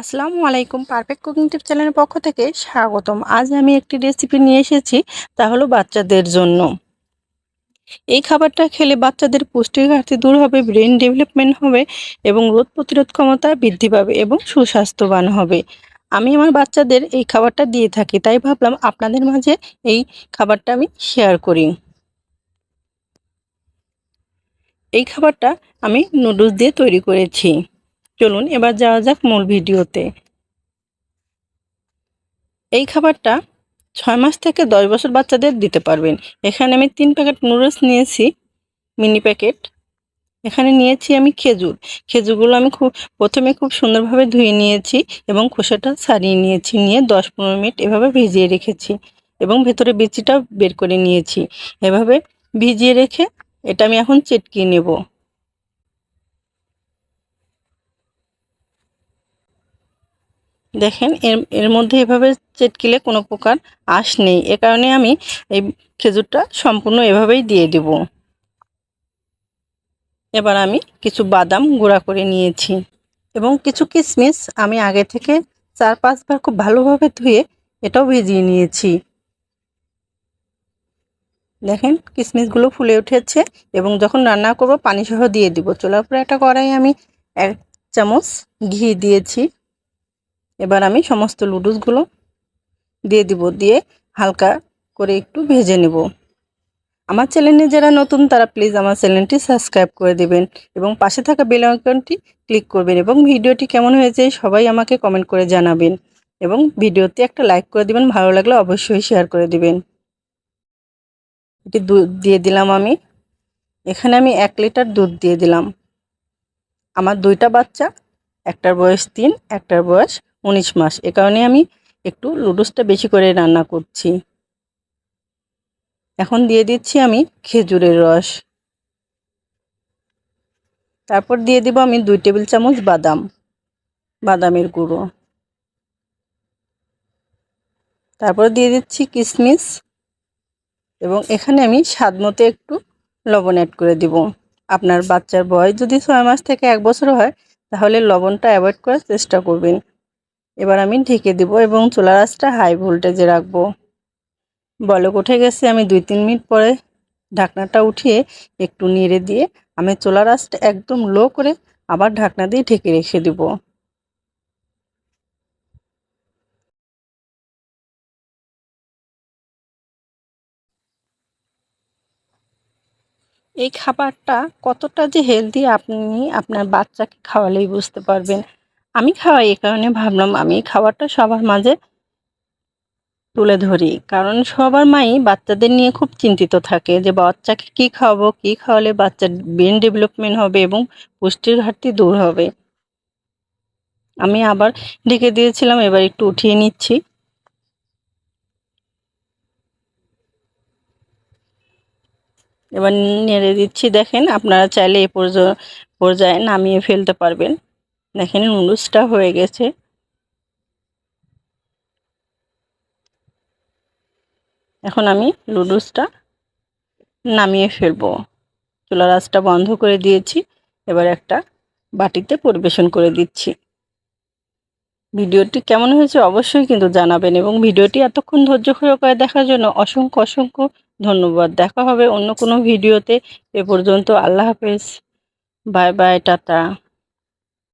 আসসালামু আলাইকুম। Perfect cooking টিপ চ্যানেলের পক্ষ থেকে স্বাগতম। আজ আমি একটি রেসিপি নিয়ে এসেছি, তা হলো বাচ্চাদের জন্য। এই খাবারটা খেলে বাচ্চাদের পুষ্টির ঘাটতি দূর হবে ব্রেন ডেভেলপমেন্ট হবে এবং রোগ প্রতিরোধ ক্ষমতা বৃদ্ধি পাবে এবং সুস্বাস্থ্যবান হবে। আমি আমার বাচ্চাদের এই খাবারটা দিয়ে থাকি, তাই ভাবলাম আপনাদের মাঝে এই খাবারটা আমি শেয়ার করি। এই খাবারটা আমি নুডলস দিয়ে তৈরি করেছি। চলুন এবার যাওয়া যাক মূল ভিডিওতে। এই খাবারটা ছয় মাস থেকে দশ বছর বাচ্চাদের দিতে পারবেন। এখানে আমি তিন প্যাকেট নুডলস নিয়েছি, মিনি প্যাকেট। এখানে নিয়েছি আমি খেজুর। খেজুরগুলো আমি খুব, প্রথমে খুব সুন্দরভাবে ধুয়ে নিয়েছি এবং খোসাটা সারিয়ে নিয়েছি, নিয়ে দশ পনেরো মিনিট এভাবে ভিজিয়ে রেখেছি এবং ভেতরে বিচিটাও বের করে নিয়েছি। এভাবে ভিজিয়ে রেখে এটা আমি এখন চেটকিয়ে নেব। দেখেন, এর এর মধ্যে এভাবে চেটকিলে কোনো প্রকার আঁশ নেই। এ কারণে আমি এই খেজুরটা সম্পূর্ণ এভাবেই দিয়ে দেব। এবার আমি কিছু বাদাম গুঁড়া করে নিয়েছি এবং কিছু কিশমিশ আমি আগে থেকে চার, পাঁচবার খুব ভালোভাবে ধুয়ে এটাও ভিজিয়ে নিয়েছি। দেখেন কিশমিশগুলো ফুলে উঠেছে এবং যখন রান্না করব পানি সহ দিয়ে দিব। চুলার পরে একটা কড়াই আমি এক চামচ ঘি দিয়েছি। এবার আমি সমস্ত লুডুসগুলো দিয়ে দিব, দিয়ে হালকা করে একটু ভেজে নেব। আমার চ্যানেলে যারা নতুন, তারা প্লিজ আমার চ্যানেলটি সাবস্ক্রাইব করে দেবেন এবং পাশে থাকা বেল আইকনটি ক্লিক করবেন এবং ভিডিওটি কেমন হয়েছে সবাই আমাকে কমেন্ট করে জানাবেন এবং ভিডিওতে একটা লাইক করে দিবেন, ভালো লাগলে অবশ্যই শেয়ার করে দিবেন। এটি দুধ দিয়ে দিলাম আমি। এখানে আমি এক লিটার দুধ দিয়ে দিলাম। আমার দুইটা বাচ্চা, একটার বয়স তিন, একটার বয়স উনিশ মাস। এ কারণে আমি একটু লুডুসটা বেশি করে রান্না করছি। এখন দিয়ে দিচ্ছি আমি খেজুরের রস। তারপর দিয়ে দিব আমি দুই টেবিল চামচ বাদাম, বাদামের গুঁড়ো। তারপর দিয়ে দিচ্ছি কিশমিশ এবং এখানে আমি স্বাদ মতো একটু লবণ অ্যাড করে দিব। আপনার বাচ্চার বয়স যদি ছয় মাস থেকে এক বছর হয়, তাহলে লবণটা অ্যাভয়েড করার চেষ্টা করবেন। এবার আমি ঢেকে দিব এবং চুলার আঁচটা হাই ভোল্টেজে রাখব। বলক উঠে গেছে, আমি দুই তিন মিনিট পরে ঢাকনাটা উঠিয়ে একটু নেড়ে দিয়ে আমি চুলার আঁচটা একদম লো করে আবার ঢাকনা দিয়ে ঢেকে রেখে দিব। এই খাবারটা কতটা যে হেলদি আপনি, আপনার বাচ্চাকে খাওয়ালেই বুঝতে পারবেন। আমি খাওয়াই, এই কারণে ভাবলাম আমি খাবারটা সবার মাঝে তুলে ধরি। কারণ সবার মাই বাচ্চাদের নিয়ে খুব চিন্তিত থাকে যে বাচ্চাকে কী খাওয়াবো, কী খাওয়ালে বাচ্চার ব্রেন ডেভেলপমেন্ট হবে এবং পুষ্টির ঘাটতি দূর হবে। আমি আবার ঢেকে দিয়েছিলাম, এবার একটু উঠিয়ে নিচ্ছি। এবার নেড়ে দিচ্ছি, দেখেন আপনারা চাইলে এ পর্যায়ে নামিয়ে ফেলতে পারবেন। দেখেন নুডলসটা হয়ে গেছে। এখন আমি লুডুসটা নামিয়ে ফেলব। চুলার আঁচটা বন্ধ করে দিয়েছি। এবার একটা বাটিতে পরিবেশন করে দিচ্ছি। ভিডিওটি কেমন হয়েছে অবশ্যই কিন্তু জানাবেন এবং ভিডিওটি এতক্ষণ ধৈর্য সহকারে দেখার জন্য অসংখ্য অসংখ্য ধন্যবাদ। দেখা হবে অন্য কোনো ভিডিওতে। এ পর্যন্ত আল্লাহ হাফেজ। Bye bye, tata.